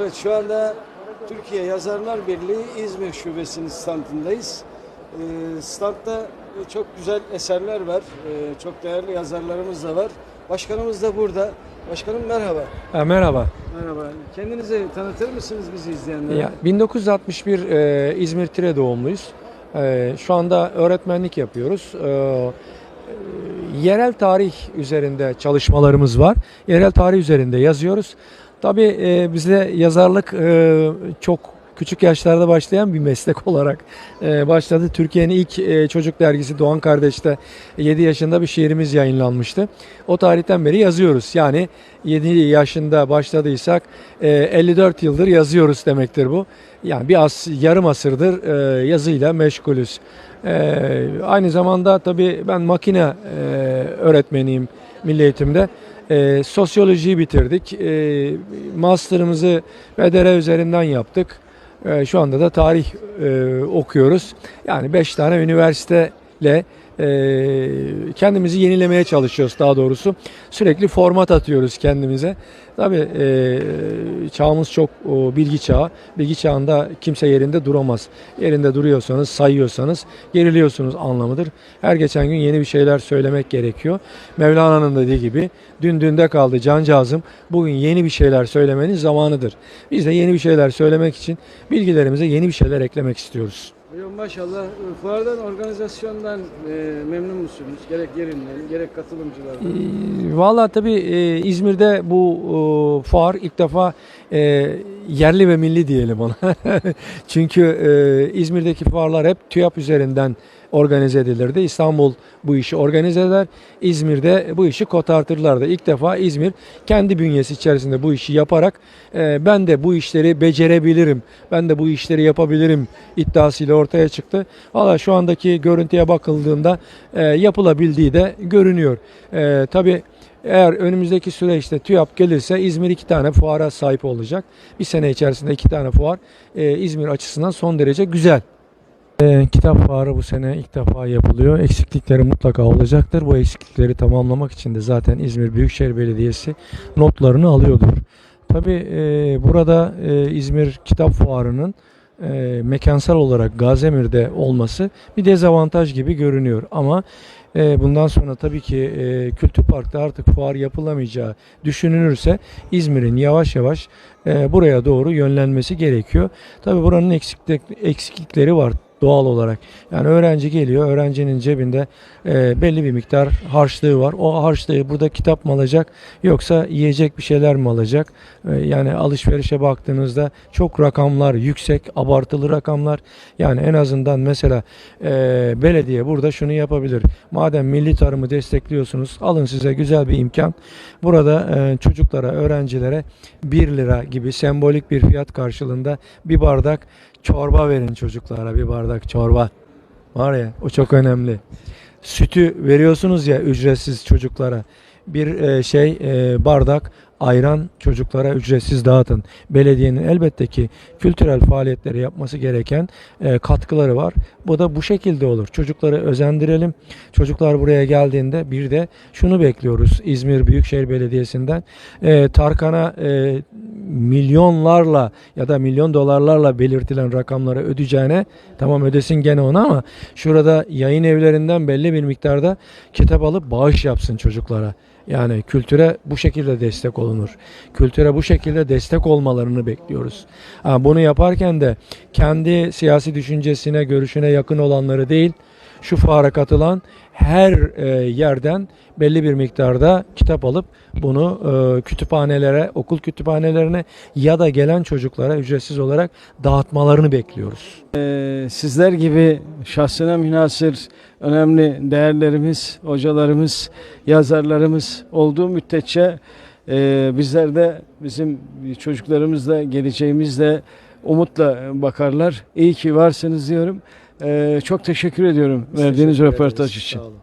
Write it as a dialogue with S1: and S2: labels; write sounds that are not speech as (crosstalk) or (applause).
S1: Evet şu anda Türkiye Yazarlar Birliği İzmir Şubesi'nin standındayız. Ee, standta çok güzel eserler var. Ee, çok değerli yazarlarımız da var. Başkanımız da burada. Başkanım merhaba.
S2: Ha, merhaba.
S1: Merhaba. Kendinizi tanıtır mısınız bizi izleyenlere?
S2: Ya, 1961 e, İzmir Tire doğumluyuz. E, şu anda öğretmenlik yapıyoruz. E, e, yerel tarih üzerinde çalışmalarımız var. Yerel tarih üzerinde yazıyoruz. Tabii e, bizde yazarlık e, çok küçük yaşlarda başlayan bir meslek olarak e, başladı. Türkiye'nin ilk e, çocuk dergisi Doğan Kardeş'te 7 yaşında bir şiirimiz yayınlanmıştı. O tarihten beri yazıyoruz. Yani 7 yaşında başladıysak e, 54 yıldır yazıyoruz demektir bu. Yani bir as, yarım asırdır yazıyla meşgulüz. Aynı zamanda tabii ben makine öğretmeniyim milli eğitimde. E, sosyolojiyi bitirdik. E, master'ımızı BDR üzerinden yaptık. E, şu anda da tarih e, okuyoruz. Yani 5 tane üniversiteyle kendimizi yenilemeye çalışıyoruz daha doğrusu. Sürekli format atıyoruz kendimize. Tabii e, çağımız çok bilgi çağı. Bilgi çağında kimse yerinde duramaz. Yerinde duruyorsanız, sayıyorsanız geriliyorsunuz anlamıdır. Her geçen gün yeni bir şeyler söylemek gerekiyor. Mevlana'nın dediği gibi dün dünde kaldı cancağızım. Bugün yeni bir şeyler söylemenin zamanıdır. Biz de yeni bir şeyler söylemek için bilgilerimize yeni bir şeyler eklemek istiyoruz.
S1: Hocam maşallah e, fuardan, organizasyondan e, memnun musunuz? Gerek yerinden, gerek katılımcılardan.
S2: Ee, Valla tabii e, İzmir'de bu e, fuar ilk defa e, yerli ve milli diyelim ona. (laughs) Çünkü e, İzmir'deki fuarlar hep TÜYAP üzerinden organize edilirdi. İstanbul bu işi organize eder. İzmir'de bu işi kotartırlardı. İlk defa İzmir kendi bünyesi içerisinde bu işi yaparak e, ben de bu işleri becerebilirim, ben de bu işleri yapabilirim iddiasıyla ortaya çıktı. Valla şu andaki görüntüye bakıldığında e, yapılabildiği de görünüyor. E, tabii eğer önümüzdeki süreçte TÜYAP gelirse İzmir iki tane fuara sahip olacak. Bir sene içerisinde iki tane fuar e, İzmir açısından son derece güzel. E, kitap fuarı bu sene ilk defa yapılıyor. Eksiklikleri mutlaka olacaktır. Bu eksiklikleri tamamlamak için de zaten İzmir Büyükşehir Belediyesi notlarını alıyordur. Tabii e, burada e, İzmir Kitap Fuarı'nın e, mekansal olarak Gazemir'de olması bir dezavantaj gibi görünüyor. Ama e, bundan sonra tabii ki e, Kültür Park'ta artık fuar yapılamayacağı düşünülürse İzmir'in yavaş yavaş e, buraya doğru yönlenmesi gerekiyor. Tabii buranın eksiklik, eksiklikleri var doğal olarak. Yani öğrenci geliyor, öğrencinin cebinde e, belli bir miktar harçlığı var. O harçlığı burada kitap mı alacak yoksa yiyecek bir şeyler mi alacak? E, yani alışverişe baktığınızda çok rakamlar yüksek, abartılı rakamlar. Yani en azından mesela e, belediye burada şunu yapabilir. Madem milli tarımı destekliyorsunuz, alın size güzel bir imkan. Burada e, çocuklara, öğrencilere 1 lira gibi sembolik bir fiyat karşılığında bir bardak çorba verin çocuklara bir bardak çorba. Var ya o çok önemli. Sütü veriyorsunuz ya ücretsiz çocuklara. Bir e, şey e, bardak ayran çocuklara ücretsiz dağıtın. Belediyenin elbette ki kültürel faaliyetleri yapması gereken e, katkıları var. Bu da bu şekilde olur. Çocukları özendirelim. Çocuklar buraya geldiğinde bir de şunu bekliyoruz İzmir Büyükşehir Belediyesi'nden. E, Tarkan'a e, milyonlarla ya da milyon dolarlarla belirtilen rakamları ödeyeceğine tamam ödesin gene onu ama şurada yayın evlerinden belli bir miktarda kitap alıp bağış yapsın çocuklara. Yani kültüre bu şekilde destek olunur. Kültüre bu şekilde destek olmalarını bekliyoruz. Bunu yaparken de kendi siyasi düşüncesine, görüşüne yakın olanları değil, şu fuara katılan her e, yerden belli bir miktarda kitap alıp bunu e, kütüphanelere, okul kütüphanelerine ya da gelen çocuklara ücretsiz olarak dağıtmalarını bekliyoruz.
S1: Ee, sizler gibi şahsına münasır önemli değerlerimiz, hocalarımız, yazarlarımız olduğu müddetçe e, bizler de bizim çocuklarımız da geleceğimiz de umutla bakarlar. İyi ki varsınız diyorum. Ee, çok teşekkür ediyorum verdiğiniz röportaj için.
S2: Sağ olun.